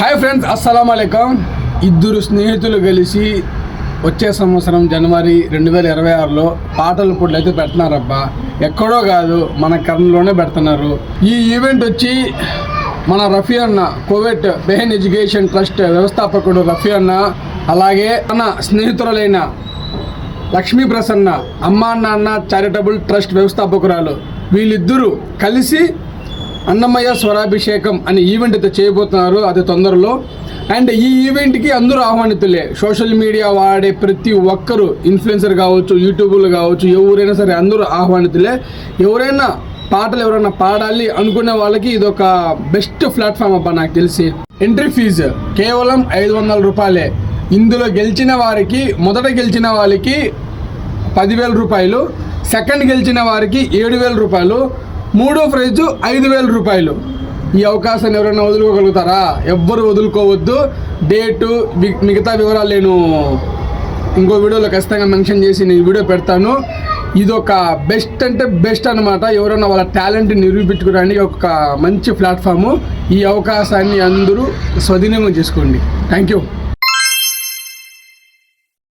Hi friends అస్సలం అయికం ఇద్దరు స్నేహితులు కలిసి వచ్చే సంవత్సరం జనవరి రెండు వేల ఇరవై ఆరులో పాటల పోటీలు అయితే పెడుతున్నారబ్బా. ఎక్కడో కాదు మన కర్నూలులోనే పెడుతున్నారు. ఈ ఈవెంట్ వచ్చి మన రఫీ అన్న కోవిడ్ బెహెన్ ఎడ్యుకేషన్ ట్రస్ట్ వ్యవస్థాపకుడు రఫీ అన్న అలాగే తన స్నేహితులైన లక్ష్మీ ప్రసన్న అమ్మా నాన్న చారిటబుల్ ట్రస్ట్ వ్యవస్థాపకురాలు. వీళ్ళిద్దరూ కలిసి అన్నమయ్య స్వరాభిషేకం అనే ఈవెంట్ అయితే చేయబోతున్నారు అది తొందరలో. అండ్ ఈ ఈవెంట్కి అందరూ ఆహ్వానితులే. సోషల్ మీడియా వాడే ప్రతి ఒక్కరు ఇన్ఫ్లుయెన్సర్ కావచ్చు యూట్యూబర్లు కావచ్చు ఎవరైనా సరే అందరూ ఆహ్వానితులే. ఎవరైనా పాటలు ఎవరైనా పాడాలి అనుకునే వాళ్ళకి ఇది ఒక బెస్ట్ ప్లాట్ఫామ్ అబ్బా నాకు తెలిసి. ఎంట్రీ ఫీజు కేవలం ఐదు వందల రూపాయలే. ఇందులో గెలిచిన వారికి మొదట గెలిచిన వాళ్ళకి పదివేల రూపాయలు సెకండ్ గెలిచిన వారికి ఏడు వేల రూపాయలు మూడో ప్రైజు ఐదు వేల రూపాయలు. ఈ అవకాశాన్ని ఎవరైనా వదులుకోగలుగుతారా? ఎవ్వరు వదులుకోవద్దు. డేటు మిగతా వివరాలు నేను ఇంకో వీడియోలో ఖచ్చితంగా మెన్షన్ చేసి నేను వీడియో పెడతాను. ఇది ఒక బెస్ట్ అంటే బెస్ట్ అనమాట ఎవరైనా వాళ్ళ టాలెంట్ నిరూపించుకోవడానికి ఒక మంచి ప్లాట్ఫాము. ఈ అవకాశాన్ని అందరూ స్వధీనంగా చేసుకోండి. Thank you.